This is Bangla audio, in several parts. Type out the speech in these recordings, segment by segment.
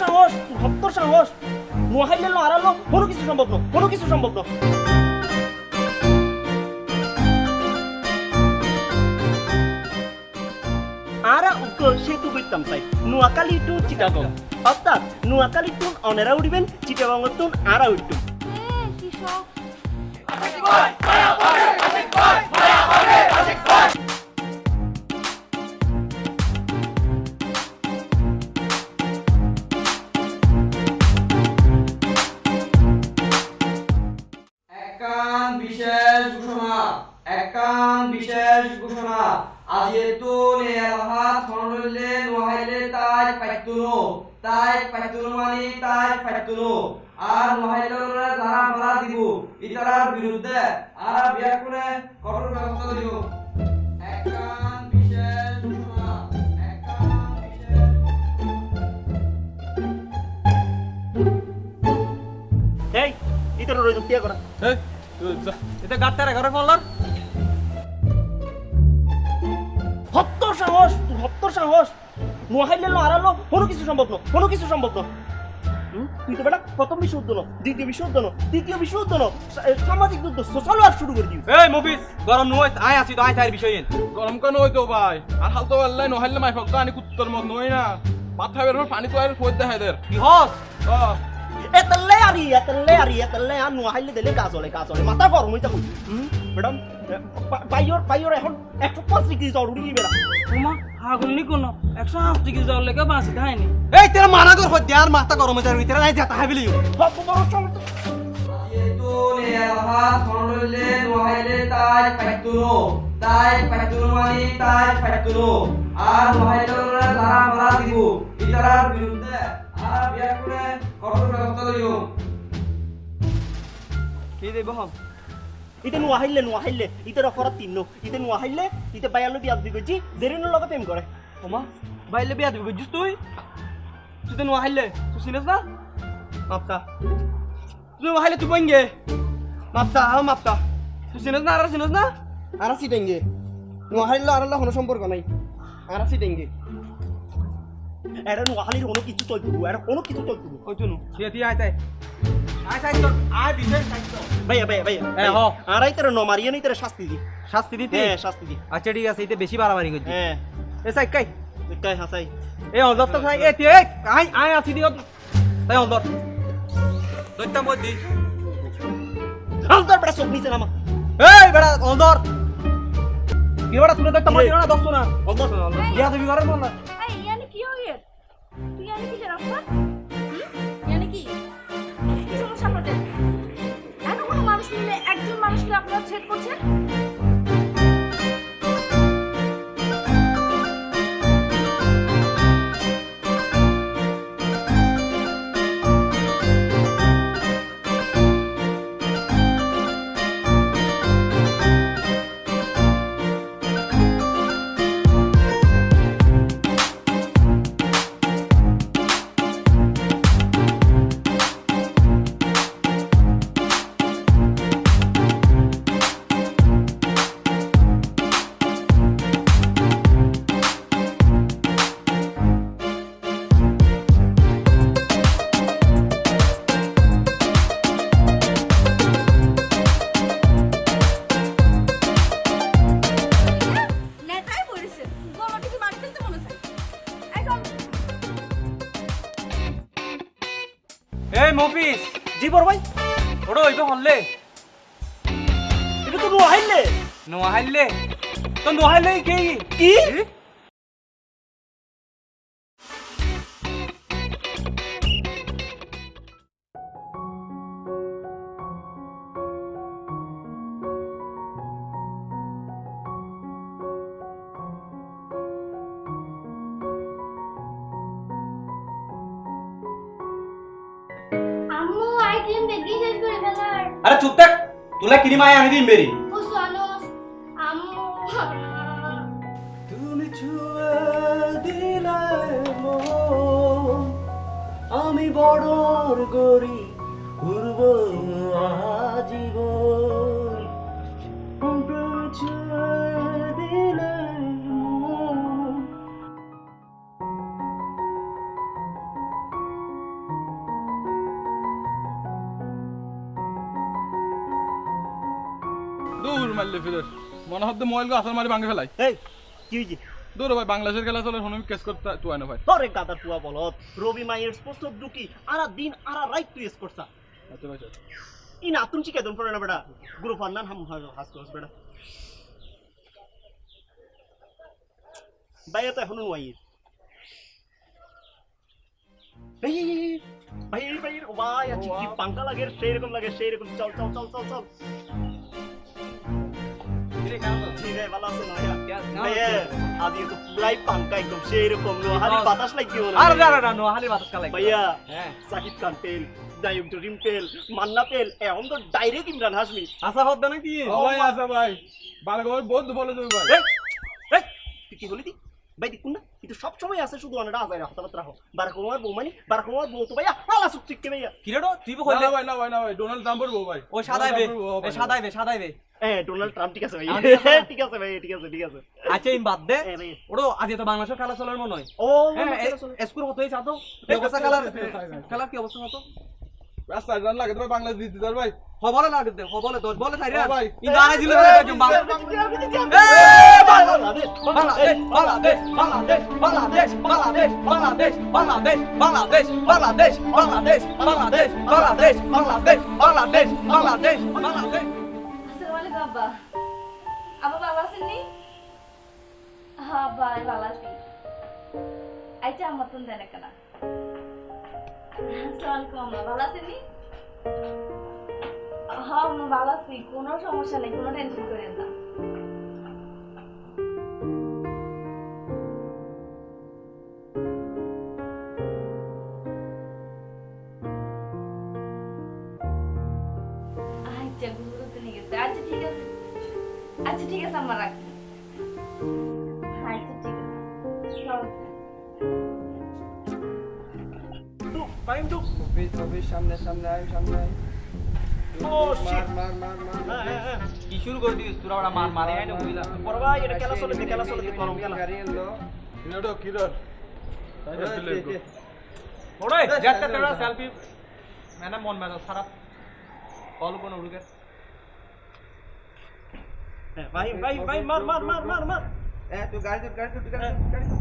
সাহস তোর সাহস। নোয়াখাইলে আড়ালো কোনো কিছু সম্ভব না কোনো কিছু সম্ভব না আরা উক সেতু করতাম চাই নোয়াখালী টু চিটাগং। অর্থাৎ নোয়াখালী টু অনেরা উঠিবেন চিটাগং টু আরা উঠতুম বিরুদ্ধে আর বিয়া করে কঠোর ব্যবস্থা দিব একান বিশেষ ঘোষণা একান বিশেষ। এই ইতর রইজম টিয়া করা? এটা গাত্তারে ঘরে ফলর হত্তর সাহস তোর হত্তর সাহস। নোয়াখাইলে আড়ালো কোনো কিছু সম্ভব না কোনো কিছু সম্ভব না? তুই তো বেটা প্রথম বিশ্বযুদ্ধ ন দ্বিতীয় বিশ্বযুদ্ধ ন তৃতীয় বিশ্বযুদ্ধ ন সামাজিক যুদ্ধ সোশ্যাল ওয়ার শুরু করে দিও এই মফিস গরম নয় আয় আসি তো আয় তাই বিষয় গরম কেন হইতো ভাই? আর হাল তো আল্লাহ নহাইলে মাই ফক্ত আনি কুত্তর মত নই না। মাথা বের পানি তো আর ফোর দেখাই দের কি হস? ও এতলে আরি এতলে আরি এতলে আর নোয়াখাইলে দিলে কাজ হলে কাজ হলে মাথা গরম হইতা কই ম্যাডাম পাইয়র পাইয়র এখন একশো পাঁচ ডিগ্রি জ্বর বেড়া তোমা হাগুল নি কোনো একশো আট ডিগ্রি জল লেগে বাঁচি এই তেরা মানা কর হদ্দে আর মাথা গরম হয়ে যাবে তেরা নাই যাতা হাবিলি মানে দিব কি দেব? ইতে নোয়াখাইলে নোয়াখাইলে ইতের অফারত তিন নো। ইতে নোয়াখাইলে ইতে বাইয়ালো বিয়া দি গজি জেরিনোর লগত প্রেম করে। ওমা বাইলে বিয়া দিবি বুঝছিস তুই? তুই তো নোয়াহাইলে তুই চিনিস না? মাপসা। তুই নোয়াহাইলে তুই বইঙ্গে মাপসা হ্যাঁ মাপসা। তুই চিনিস না আর চিনিস না? আর সিটেঙ্গে নোয়াহাইলে আর কোনো সম্পর্ক নাই। আর সিটেঙ্গে এটা নোয়াখালীর কোনো কিছু চলতো এটা কোনো কিছু চলতো ওই তুই তুই তুই আয় তোর ভাইয়া ভাইয়া ভাইয়া হ্যাঁ, হ। আর আই ন মারিয়ে নি তোর শাস্তি দি। শাস্তি দিতে? হ্যাঁ শাস্তি দি। আচ্ছা ঠিক আছে এতে বেশি বাড়াবাড়ি করছি। হ্যাঁ। এ সাই কাই? কাই হাসাই এ অন্দর তো সাই এ এই আয় আয় আসি দিও। তাই অন্দর মধ্যে। হাল তোর বেটা সব নামা। এই বেড়া অন্দর কি বেড়া তুই দৈত্যা মধ্যে না দশ না? অল্প ইয়া তুমি ঘরে বল না? এই ইয়ানি কি হয়ে তুই ইয়ানি কি রাস্তা মানুষকে আপনারা ছেদ করছেন? ফেলার আরে চুপ থাক তুলা কিনি মায় দূর মারলে ফিরে মনে হচ্ছে মোবাইল গো আসল মারি ভাঙে ফেলাই এই কি হয়েছে দূর ভাই বাংলাদেশের খেলা চলে শুনুন কেস করতে তুই না ভাই তোরে গাদা তুয়া বলত রবি মাইয়ের স্পোর্টস ঢুকি আরা দিন আরা রাইট তুই এস করছা আচ্ছা ভাই আচ্ছা। ই না তুমি চিকে দন পড়ে না বেটা গ্রুপ আর হাম হাস করছ বেটা ভাই ওয়াইর এই এই, এই, ভাই ভাই ও ভাই আছি কি পাঙ্কা লাগে সেই রকম লাগে সেই রকম চল চল চল চল চল মান্না পেল এখন তো ডাইরেক্ট ইমরান হাসমি আসা হদ্দা নাকি ভাই আছে ভাই ভালো খবর বহুত বলে দেবে ভাই এই, এই, তুই কি বলি ভাই দেখুন না কিন্তু সব সময় আছে শুধু অনেকটা আজাই রাখো বারাক ওমার বৌমানি বারাক ওমার বউ তো ভাইয়া হালা সুখ চিককে ভাইয়া কিরে তুই না না ভাই না ভাই না ভাই ডোনাল্ড বউ ভাই ও সাদাইবে বউ, এ সাদাইবে সাদাইবে হ্যাঁ ডোনাল্ড ট্রাম্প ঠিক আছে ভাই আমি ঠিক আছে না? ঠিক আছে ভাই ঠিক আছে ঠিক আছে আচ্ছা ইম বাদ দে এ ভাই ওড়ো আজ তো বাংলাদেশের খেলা চলার মনে হয় ও হ্যাঁ চাতো কি অবস্থা খেলার খেলার কি অবস্থা হতো রাস্তা রান লাগে তো বাংলাদেশ দিতে ভাই লাগে দে বলে রে ভাই। দিলে একদম বাংলাদেশ বাংলাদেশ বাংলাদেশ বাংলাদেশ বাংলাদেশ বাংলাদেশ বাংলাদেশ বাংলাদেশ বাংলাদেশ বাংলাদেশ বাংলাদেশ বাংলাদেশ বাংলাদেশ বাংলাদেশ বাংলাদেশ বাংলাদেশ আলাইকুম আব্বা। আব্বা ভালো আছেন নি? হ্যাঁ আব্বা, আমি ভালো আছি। আইটা আমার তো দেন কেনা? আসসালামু আলাইকুম ভালো আছেন নি? হ্যাঁ ভালো আছি। কোনো সমস্যা নেই, কোনো টেনশন করেন না। হ্যাঁ কি শুরু করে দিস তোরা ওরা মার মারে আইনে বুঝলা বড় ভাই এটা খেলা চলে খেলা চলে গরম খেলা গাড়ি এলো কিরো কিরো তাই ওই, দিলে কে, কে? ওরে যেটা তোরা সেলফি মানে মন মেজাজ খারাপ কল কোন উড়কে হ্যাঁ, ভাই ভাই ভাই মার মার মার মার মার এ তুই গাড়ি তুই গাড়ি তুই গাড়ি তুই, গাড়ি তুই।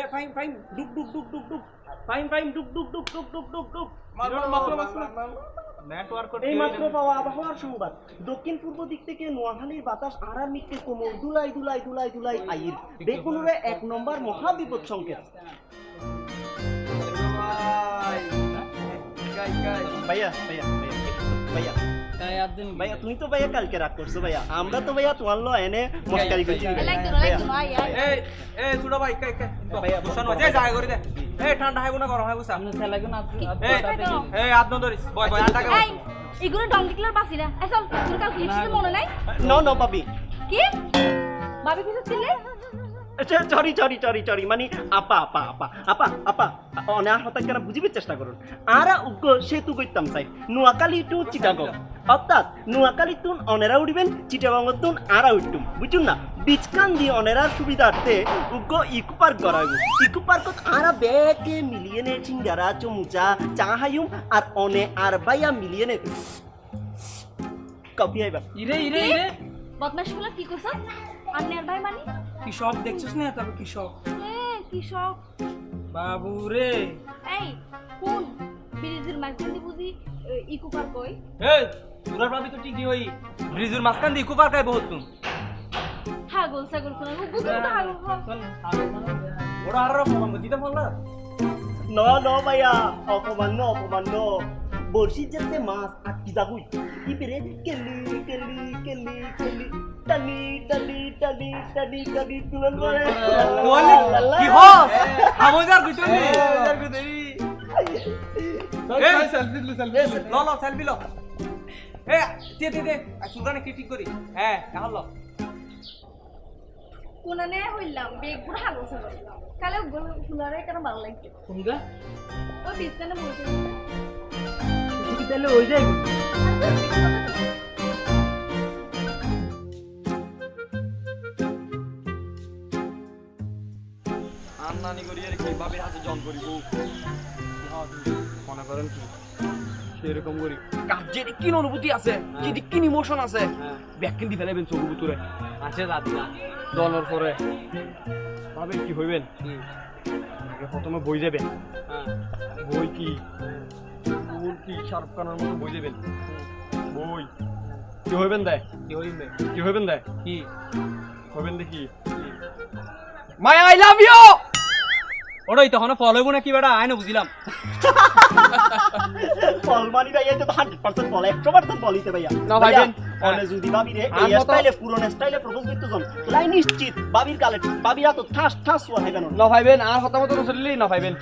এ ফাইন ফাইন ডুক ডুক ডুক ডুক ডুক ফাইন ফাইন ডুক ডুক ডুক ডুক ডুক ডুক ডুক মার মার মার মার মার নেটওয়ার্ক এই মাত্র পাওয়া আবহাওয়ার সংবাদ। দক্ষিণ পূর্ব দিক থেকে নোয়াখালীর বাতাস আড়ার মিটকে কোমর দুলাই দুলাই দুলাই দুলাই আইর বেগুনুরে এক নম্বর সংকেত। গাই গাই ভাইয়া ভাইয়া ভাইয়া ভাইয়া। তাই একদিন মানে আপা আপা আপা আপা আপা। চেষ্টা করুন। আর উগ্র সেতু চাই। নোয়াখালী টু চিকাগো অর্থাৎ নোয়াখালী তুন অনেরা উড়িবেন চিটাগং তুন আরা উঠতুম বুঝুন না বিচকান দিয়ে অনেরার সুবিধার্থে উগ্র ইকো পার্ক করাইব ইকো পার্কত আরা বেকে মিলিয়নে চিঙ্গারা চমুচা চাহায়ুম আর অনে আর বাইয়া মিলিয়নে। কপি আইবা ইরে ইরে ইরে। বদমাশগুলো কি করছ ভাই মানি? কি সব দেখছিস না তবে কি সব এ কি সব বাবু রে এই কোন ব্রিজের মাঝখানে বুঝি ইকো পার্ক কই? এই তোরা ভাবি তো ঠিকই হই ব্রিজের মাঝখান দিয়ে কুপার খাই বহুত তুম। হাগল ছাগল কোন বুঝুন তো হাগল ওরা আর ফোন দিতে ফোন না ন ন ভাইয়া অপমান ন অপমান ন। বড়শির যাতে মাছ আটকি যাবই। কি পেরে? কেলি কেলি কেলি কেলি। টানি টানি টানি টানি টানি তুলন করে কি হস? হামজার গুতনি এই। সেলফি দিলে সেলফি ল ল সেলফি ল। এ দে দে দে। করি? হ্যাঁ হলো কোনানে হইলাম বেগ পুরো হাগল ছিল কালে কেন ভালো লাগছে? কি তাহলে আমদানি করি আর কীভাবে হাতে জল করিব। মনে করেন কি? এরকম করি। কি অনুভূতি আছে যদি কি ইমোশন আছে ব্যাকিন দি ফেলাবেন চোখ ভিতরে আছে দলের পরে কি হইবেন প্রথমে বই যাবেন। বই কি? কি শাহরুখ খানের মতো বই যাবেন? বই কি হইবেন দেয় কি হইবে কি হইবেন দেয় কি? হইবেন দেখি মাই আই লাভ ইউ! ওটাই তখন ফল হইব না কি বেটা? আইনো বুঝিলাম ফল মানি ভাইয়া এটা তো হান্ড্রেড পার্সেন্ট ফল একশো পার্সেন্ট ফল হইতে ভাইয়া না ভাইবেন। অনে যদি ভাবি রে এই স্টাইলে পুরনো স্টাইলে প্রপোজ করতে জন লাই নিশ্চিত ভাবির গালে ভাবিরা তো ঠাস ঠাস হওয়া হয় কেন ন। ভাইবেন আর হতা মতো চলিলেই ন ভাইবেন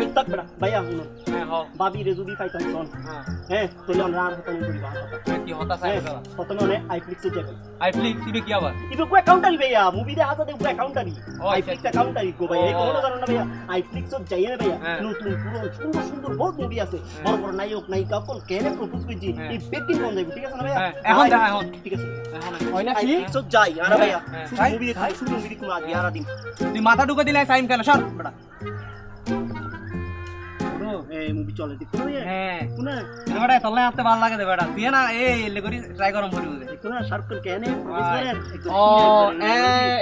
এই তাক বেটা ভাইয়া শুনো। হ্যাঁ হ ভাবি রে যদি পাইতাম জন হ্যাঁ। হ্যাঁ তাহলে আমরা আর হতাম করিবা আর কি হতা হ্যাঁ প্রথমে অনে আইফ্লিক্সে যাবে আই ফ্লিক টিভি কি আবার? ইবে কো অ্যাকাউন্টারি ভাইয়া? মুভি দে হাজার দেখো অ্যাকাউন্টারি আইফ্লিক্স অ্যাকাউন্টারি গো ভাইয়া? এই। কোনো জানো না ভাইয়া? আইফ্লিক্স যাই না ভাইয়া? হ্যাঁ। নতুন পুরো সুন্দর সুন্দর বহুত মুভি আছে। বড় বড় নায়ক নায়িকা কল কেনে প্রপোজ হ্যাঁ। এই বেটিং কোন ঠিক আছে না ভাইয়া? হ্যাঁ, এখন যা, এখন। ঠিক আছে। হয় না কি? আইফ্লিক্স যাই আর ভাইয়া হ্যাঁ। শুধু মুভি দেখাই শুধু মুভি দেখুন আগে আর দিন তুই মাথা ঢুকে দিলে সাইন কেন? সর বেটা। এই মুভি চলে দেখুন হ্যাঁ। কোনা বেটা তলে আনতে ভালো লাগে দে বেটা। তুই না এই এলে করি ট্রাই করম করি বুঝে কোনা শাহরুখ কেনে ও এ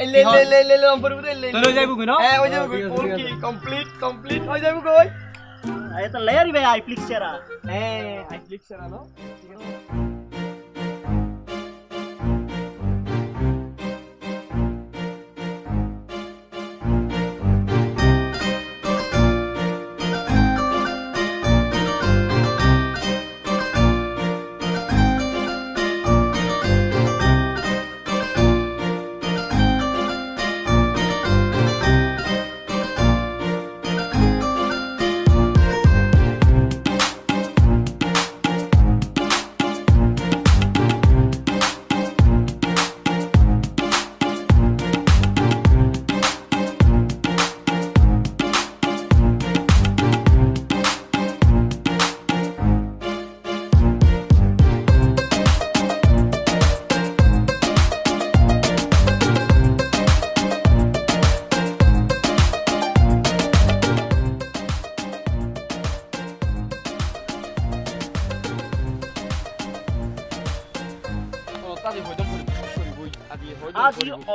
এলে এলে এলে এলে এলে অম্পর বুদে এলে তুই যাইবো কি ন হ্যাঁ ওই যাবে ফুল কি কমপ্লিট কমপ্লিট হয়ে কই। এটা লেয়ারি ভাইয়া আইফ্লিক্স এরা হ্যাঁ আইফ্লিক্স এর আলো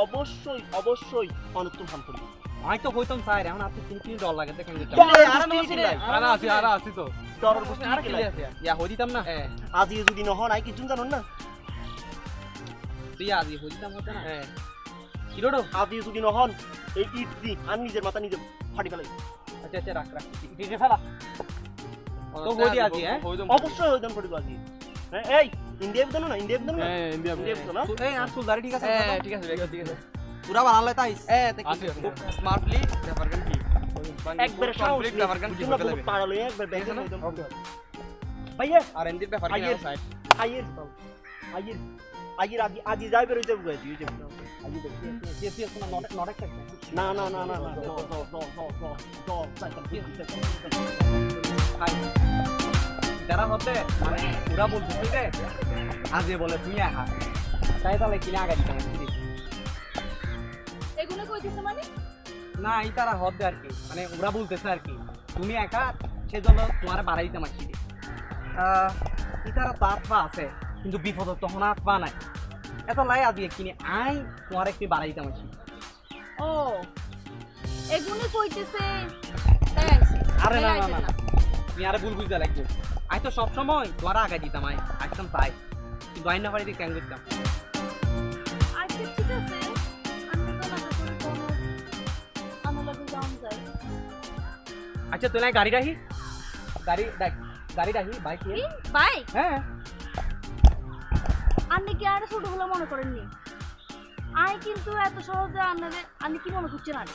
অবশ্যই অবশ্যই অনুত্তম খান করি। আমি তো কইতাম স্যার এখন আপনি তিন তিন ডর লাগে দেখেন আরে। আছি আরা আছি তো ডরের গোষ্ঠী আর কি আছে ইয়া হই দিতাম না? হ্যাঁ। আজি যদি নহন আই কিছু জানুন না? তুই আজ হই দিতাম হতে না? হ্যাঁ। কিরোডো আজি যদি নহন এই ইট দি আর নিজের মাথা নিজে ফাটি ফেলাই। আচ্ছা আচ্ছা রাখ রাখ। ঠিক আছে ফেলা তো হই দি আজি হ্যাঁ? অবশ্যই ওইদিন পড়িব আজি হ্যাঁ, এই! ইন্ডিয়া বিধান না ইন্ডিয়া বিধান না হ্যাঁ ইন্ডিয়া ইন্ডিয়া বিধান না এই আর চুল দাড়ি ঠিক আছে হ্যাঁ ঠিক আছে ঠিক আছে পুরা বানালে তাইস এ দেখি আছে, আছে। স্মার্টলি ব্যাপার গান কি একবার সাহস কমপ্লিট ব্যাপার গান কি তোমরা করতে বহুত লাগবে পাড়ালো একবার ব্যাগে ঠিক আছে না? একদম ভাইয়া আর এন্দির ব্যাপার কি আইয়ের সাইড আইয়ের আইয়ের আইয়ের আজি আজি যাইবে রইছে বুঝাই দিও যাবে আজি দেখি যে তুই এখন নট নট একটা না না না না না জ জ যারা হতে মানে পুরা বলতেছি আজে বলে তুই আহা। তাই তাহলে কিনে আগা দিতাম কি এগুলো কইতেছে মানে? না এই তারা হতে আর কি মানে ওরা বলতেছে আর কি তুমি একা সেজন্য তোমার বাড়াই দিতাম আর এই তারা তার পা আছে কিন্তু বিপদ তখন পা নাই। এত লাই আজ কিনে আই তোমার একটি বাড়াই দিতাম আর কি ও এগুলো কইতেছে আরে না না না। তুমি আরে ভুল বুঝতে লাগবে। আই তো সব সময় তোমার আগে দিতাম আই আসতাম তাই। কিন্তু আইন না পারি কেন করতাম? আচ্ছা ঠিক আছে। আমি তো না করে কোনো আমার লাগে দাম যায়। আচ্ছা তুই গাড়ি রাখি? গাড়ি দেখ গাড়ি রাখি বাইক বাইক হ্যাঁ। আপনি কি আর ছোটগুলো মনে করেননি আই কিন্তু এত সহজে আপনাদের আমি কি মনে করছেন আর?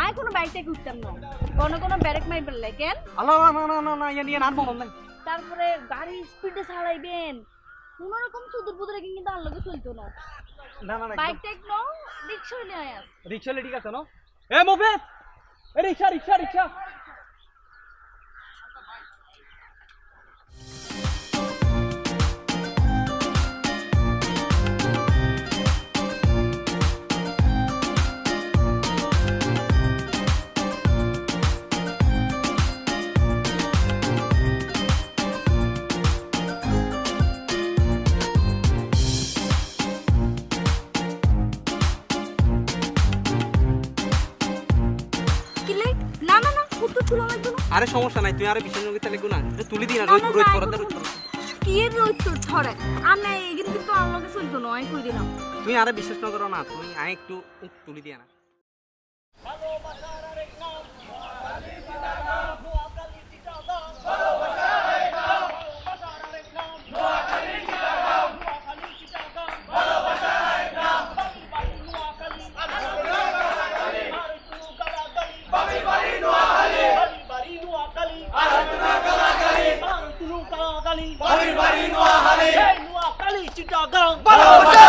আমি কোনো বাইকটাকে উঠতাম না। কোনো কোনো ব্যারেক মাই ফেললে কেন আল্লাহ না না না না ইয়ে নিয়ে নাম বলুন নাই তারপরে গাড়ি স্পিডে চালাইবেন কোনো রকম সুদূর পুদূর কিন্তু আর লগে চলতো না। না না বাইক টেক নাও রিক্সা নিয়ে আয় রিক্সা ঠিক আছে না এ মোফেস এ রিক্সা রিক্সা। রিক্সা তুলা লাগবে না আরে সমস্যা নাই তুই আরে বিশ্বাস নগিতে লাগবো না। তুলি দিন আর না, রোজ না, রোজ না, রোজ কি রোজ তোর? ছড়ে না এগিন কিন্তু আমার লগে চলতো না আমি কই দিলাম। তুই আরে বিশ্বাস না করো না তুমি আই একটু তুলি দিয়া না। ভালোবাসার পালাও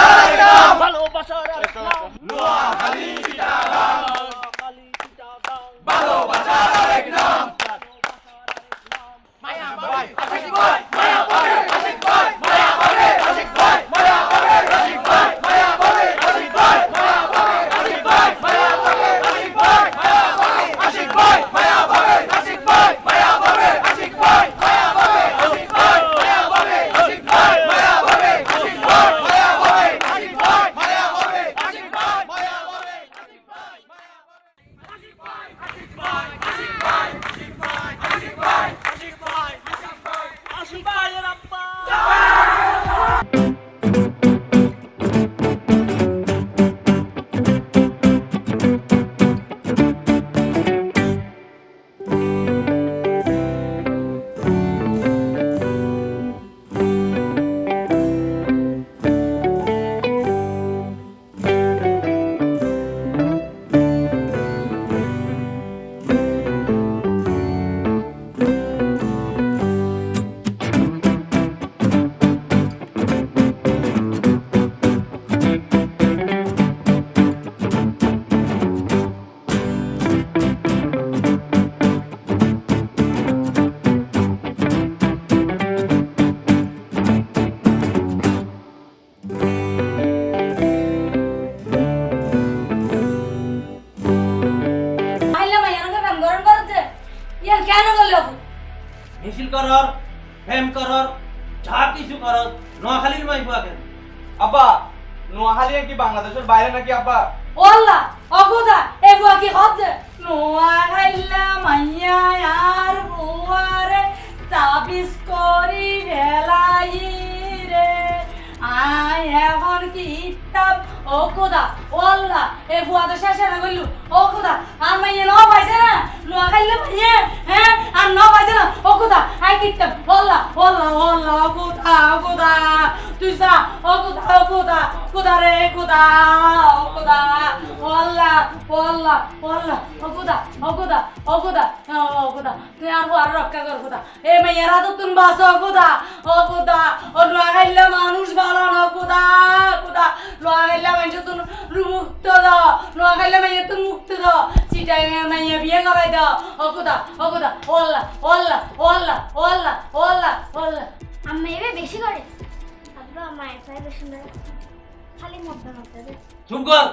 তাবিজ করি ভেলাই রে। আয় এখন কি ইত্তাব। ও কোদা ওল্লা এ বুয়া তো শেষে না কইলু ও কোদা আর মাইয়া ন পাইছে না নোয়া খাইলে মাইয়া হ্যাঁ আর ন পাইছে না ও কোদা আই কিত্তাব ওল্লা ওল্লা ওল্লা ও কোদা ও কোদা তুই সা ও কোদা ও কোদা কোদা রে কোদা ও কোদা ওল্লা ওল্লা ওল্লা ও কোদা ও কোদা ও কোদা ও কোদা তুই আর আর রক্ষা কর কোদা এ মাইয়ারা তো তুন বাস ও কোদা ও কোদা ও নোয়া খাইলে মানুষ ভালো না কোদা কোদা নোয়া খাইলে মানুষ দাও নোয়া খাইলে মাইয়া তুন মুক্ত দাও চিটাই মাইয়া বিয়ে করাই দাও। ও কোদা ওল্লা ওল্লা ওল্লা ওল্লা ওল্লা ওল্লা আম্মা এবে বেশি করে। আব্বা মায়ের পায়ে বেশি না খালি মধ্যে মধ্যে চুপ কর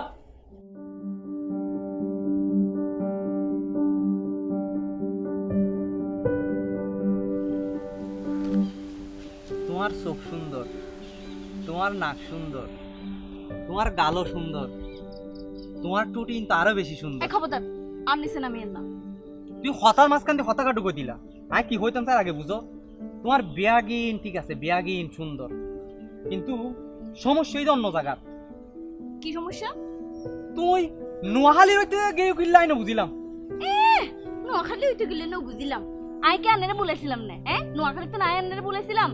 তোমার চোখ সুন্দর তোমার নাক সুন্দর তোমার গালও সুন্দর। তোমার টুটি কিন্তু আরও বেশি সুন্দর। এ খবরদার আর নিছে না মেয়ের না। তুই হতার মাঝখান দিয়ে হতা কাটু দিলা। আই কি হইতাম তার আগে বুঝো? তোমার বেয়াগিন ঠিক আছে বেয়াগিন সুন্দর। কিন্তু সমস্যা এই অন্য জায়গার। কি সমস্যা? তুই নোয়াহালির হইতে গিয়ে কিল্লাই না বুঝিলাম। এ নোয়াখালী হইতে গেলে না বুঝিলাম। আই কে আন্নারে বলেছিলাম না হ্যাঁ নোয়াখালী তো নাই আন্নারে বলেছিলাম।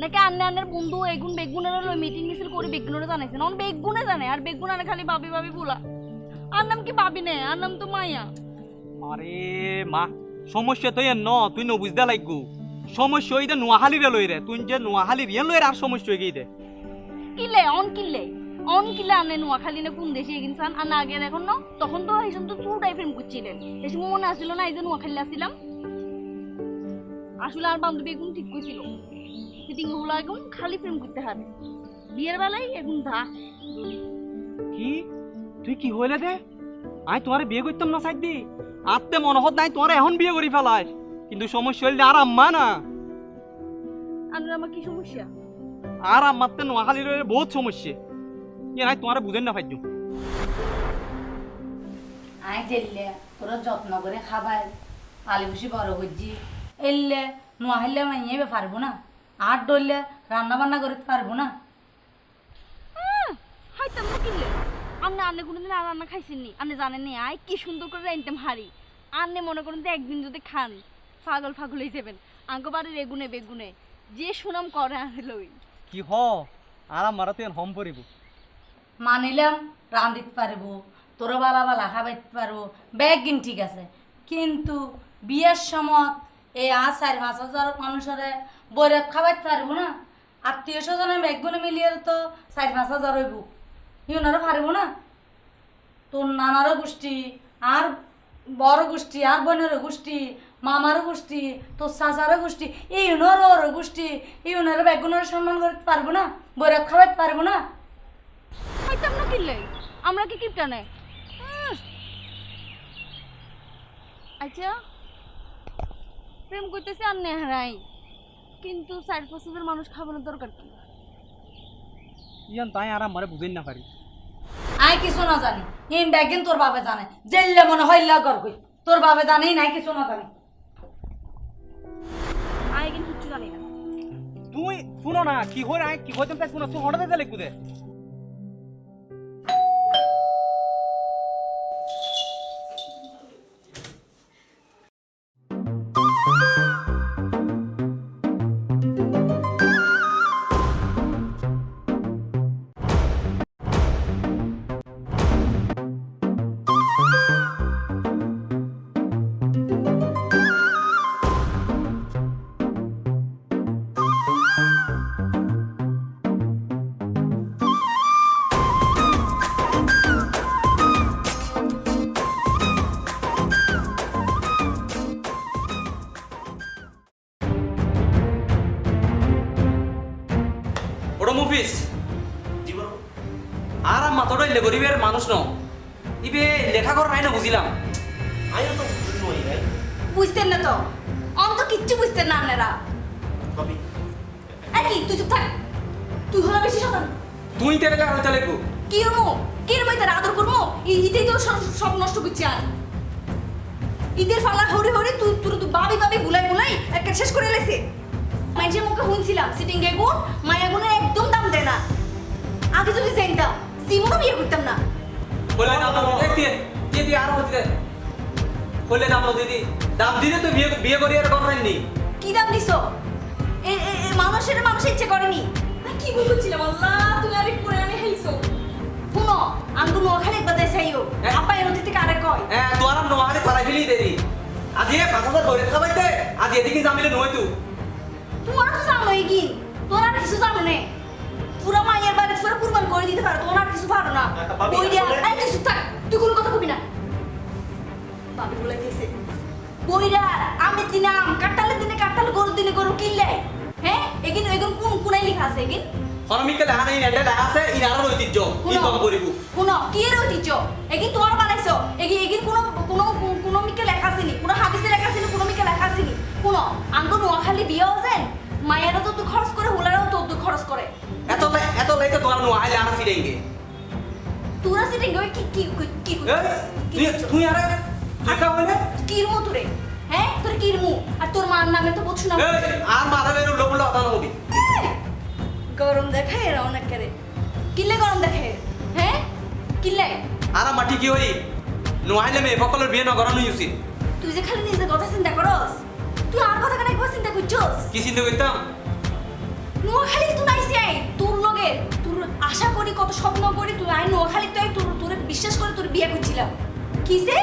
নাকি আন্নে আন্নের বন্ধু এগুন বেগুনের মিটিং মিছিল করে বেগুনের জানাইছে? না বেগুনে জানে আর বেগুন আনে খালি বাবি বাবি বলা। আর নাম কি বাবি নে? আর নাম তো মাইয়া আরে মা সমস্যা তো এর ন তুই ন বুঝতে লাগবো। সমস্যা হইতে নোয়াহালিরে লই রে তুই যে নোয়াহালির ইয়ে লই আর সমস্যা হয়ে গিয়ে দে কিলে অন কিলে অন কিলে আনে নোয়াখালী না কোন দেশে এগিনসান আর না আগে দেখুন না তখন তো এই তো চুর টাইপের করছিলেন। সময় মনে আসছিল না এই যে নোয়াখালী আসছিলাম। আসলে আর বান্ধবী এখন ঠিক কইছিল মিটিং হলো এখন খালি প্রেম করতে হবে বিয়ের বেলায় এখন ধা কি? তুই কি হইলে দে? আই তোমারে বিয়ে করতাম না সাইড দি। আত্মে মনহত নাই তোমারে এখন বিয়ে করি ফেলায়। কিন্তু সমস্যা হইলে আর আম্মা না। আর আমার কি সমস্যা? আর আম্মার তে নোয়াখালীর বহুত সমস্যা। ইয়ে নাই তোমারে বুঝেন না ফাইজু আই দিলে তোরা যত্ন করে খাবার আলি বসে বড় করছি এলে নোয়া হইলে মাইয়ে পারব না। আর ডরলে রান্না বান্না করতে পারব না। হয়তো আমরা কিনলে আপনি আন্নে কোনোদিন আর রান্না খাইছেননি আপনি জানেন নি আয় কি সুন্দর করে রাইনতাম হারি আন্নে মনে করুন যে একদিন যদি খান পাগল পাগল হয়ে যাবেন। আঙ্গ বাড়ির এগুনে বেগুনে যে সুনাম করে আনে লই কি হ আর আমার তুই হম পরিব। মানিলাম রাঁধিতে পারব তোরা বালা বালা খাবাইতে পারব ব্যাগিন ঠিক আছে। কিন্তু বিয়ের সময় এই আর চার পাঁচ হাজার মানুষের বৈরাত খাবাইতে পারব না। আত্মীয় স্বজনের ব্যাগগুলো মিলিয়ে তো চার পাঁচ হাজার হইব। ইউনারও পারব না। তোর নানারও গোষ্ঠী, আর বড় গোষ্ঠী, আর বোনেরও গোষ্ঠী, মামারও গোষ্ঠী, তোর চাচারও গোষ্ঠী, এই ইউনারও গোষ্ঠী ইউনারও ব্যাগগুলোর সম্মান করতে পারব না বৈরাত খাবাইতে পারব না। আমরা কি কিপটা নেই? আচ্ছা। প্রেম করতেছে আর নেহারাই। কিন্তু পাঁচ মানুষ খাবানোর দরকার কি? ইয়ান তাই আর আমারে বুঝেন না পারি। আই কিছু না জানি। ইন ব্যাগিন তোর বাবা জানে। জেললে মনে হইলা কর কই তোর বাবা জানি নাই কিছু না জানি। আই কিন্তু কিছু জানি না। তুই শুনো না কি হই আই কি হইতাম তাই শুনো তুই হঠাৎ গেলে কুদে বিয়ে করতাম না। বলে দাম দিতে দিয়ে দিয়ে দিয়ে আর হতে বলে দাম দিদি। দাম দিলে তো বিয়ে বিয়ে করি আর করবেন কি দাম দিছো? এ মানুষের মানুষ ইচ্ছে করেনি। কি ভুল করছিলাম? আল্লাহ তুমি আরেক করে আনে হেলছো শুনো আঙ্গু নোয়াখালী বাদাই চাইও? আপা এর থেকে আরেক কয়? হ্যাঁ তোর আর নোহারে ফালাই ফেলি দেরি। আজি এ হাজার বইরে খাবাইতে আজি এদিকে জামিলে নয় তুই তোমার তো জানো কি? তোর আর কিছু জানো নে? পুরো মায়ের বাড়ি পুরো কুরবান করে দিতে পারো তোমার আর কিছু পারো না। আচ্ছা, দিয়া আই কিছু থাক তুই কোনো কথা কবি না। বাবি বলে দিয়েছে। বইরা আম কাটালের দিনে কাটাল গরুর দিনে গরু কিনলে। হ্যাঁ এগিন এগুন কোন কোনায় লেখা আছে এগিন? হনমিকে লেখা নেই নেটে লেখা আছে ইনারও ঐতিহ্য ই কম করিব? শুনো কি এর ঐতিহ্য? এগিন তোমার বানাইছো। এগিন এগিন কোনো কোনো কোনো মিকে লেখা কোনো হাদিসে লেখা আসেনি কোনো মিকে লেখা আসেনি। শুনো আঙ্গ নোয়াখালী বিয়ে হয়েছেন মায়েরও তো খরচ করে হোলারও তো খরচ করে। এত লাই এত লাই তো আনা ফিরেঙ্গে? তোরা সিটিং কি কি কি কি তুই তুই আরে দেখা হইলে কিরমু তোরে? হ্যাঁ? তোর কিরমু? আর তোর মার নামে তো বুঝছ না? আর মাথা বের উল্টো পুল্টো হতানো হবি গরম দেখায় এরা অনেক করে কিনলে গরম দেখে হ্যাঁ? কিনলে আর মাটি কি হই নোহাইলে মেয়ে সকলের বিয়ে নগরানো উচিত। তুই যে খালি নিজের কথা চিন্তা করস তুই আর কথা কেন একবার চিন্তা করছস? কি চিন্তা করতাম? নোয়াখালী তুই নাইছি আই লগে তোর আশা করি কত স্বপ্ন করি তুই আই নোয়াখালী তুই তোর তোর বিশ্বাস করে তোর বিয়ে করছিলাম। কিসে?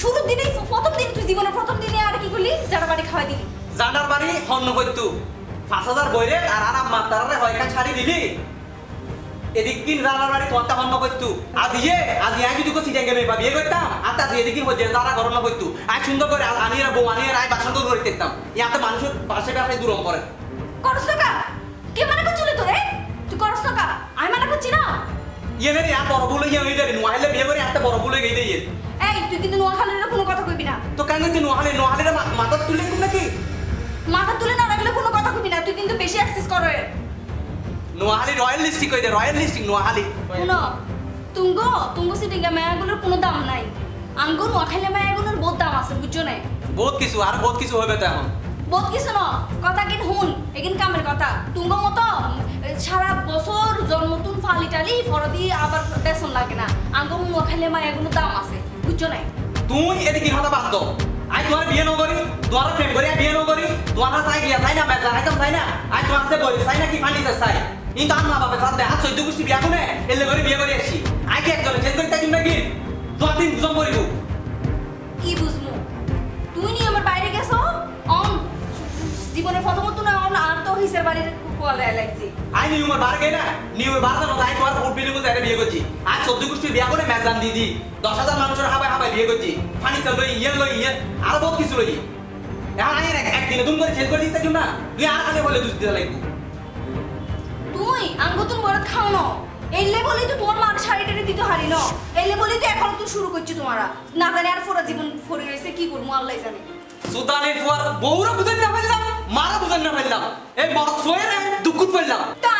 শুরুর দিনে প্রথম দিন তুই জীবনের প্রথম দিনে আর কি করলি? যারা বাড়ি খাওয়াই দিলি। জানার বাড়ি হন্য করতু পাঁচ হাজার বইরে আর আর আম্মা তারারে হয়কান ছাড়ি দিলি। এদিক দিন জানার বাড়ি তোমার হন্য করতু আজি যে আজি আই যদি কোসি ডেঙ্গে মেয়ে বিয়ে করতাম। আর তা যে এদিকে হচ্ছে যারা গরম করতু আই সুন্দর করে আনি আর বউ আনি আর আই বাসন করে দেখতাম ইয়াতে মানুষের পাশে পাশে দূরম করে। করস না কা? কে মানে করছিল তোরে? না কা করছি না ইয়ে মেরে আর বড় বলে ইয়ে হয়ে যাবে বিয়ে করে একটা বড় বলে গেই দিয়ে এই তুই কিন্তু নোয়াখালীর কোনো কথা কইবি না। তো কেন তুই নোহালে নোহালে মাথা তুলে কুম নাকি? মাথা তুলে না রাখলে কোনো কথা কইবি না তুই কিন্তু বেশি অ্যাক্সেস করো নোহালি রয়্যাল লিস্টিক কই দে রয়্যাল লিস্টিক নোহালি শুনো তুঙ্গ তুঙ্গ সিটিং মেয়াগুলোর কোনো দাম নাই। আঙ্গু নোয়াখাইলে মায় এগুলোর বহুত দাম আছে বুঝছ না বহুত কিছু আর বহুত কিছু হবে তো এখন। বহুত কিছু ন কথা কিন হুন, এগিন কামের কথা। তুঙ্গ মতো, সারা বছর জন্মতুন ফালি টালি ফরদি আবার বেসন লাগে না। আঙ্গু মায় এগুলোর দাম আছে, বুঝছ না তুই এদিকে কথা বাদ দাও আই তোমার বিয়ে নকরি তোমার প্রেম করি বিয়ে নকরি তোমার চাই গিয়া চাই না মেজা আইতাম চাই না, আই তোমার সাথে বলি চাই না, কি ফার্নিচার চাই কিন্তু আমার বাবা সাথে আর চৈদ্দ গোষ্ঠী বিয়া কোনে এলে করে বিয়ে করে আসি। কি একজন চেঞ্জ করি তাই নাকি? তোমার তিন দুজন করিব। জীবনের প্রথমত না অন আর তো হিসের বাড়ির কোয়ালে লাগছে। আই নিউ আমার বার গে না নিউ বার জানো তাই তোমার ফুট বিলিং করে বিয়ে করছি। আজ চোদ্দ গোষ্ঠী বিয়া করে মেজান দিদি দশ হাজার মানুষের হাবাই হাবাই বিয়ে করছি। ফার্নিচার লই ইয়ে লই ইয়ে আরও বহুত কিছু লই। এখন আই একদিনে তুমি করে চেঞ্জ করে দিতে না তুই আর খালি বলে দুধ দিতে লাগবো। তুই আঙ্গুতুন বড় খাও ন। এলে বলেই তো তোমার মার শাড়িটা দিতে হারি ন। এলে বলেই তো এখন তুই শুরু করছি তোমারা। না জানি আর ফোরা জীবন ফরে গেছে কি করব আল্লাহ জানে। সুদানের ফুয়ার বউরা না ফেললাম মারা বুঝাই না ফেললাম এই বড় সোয়ে দুঃখ তা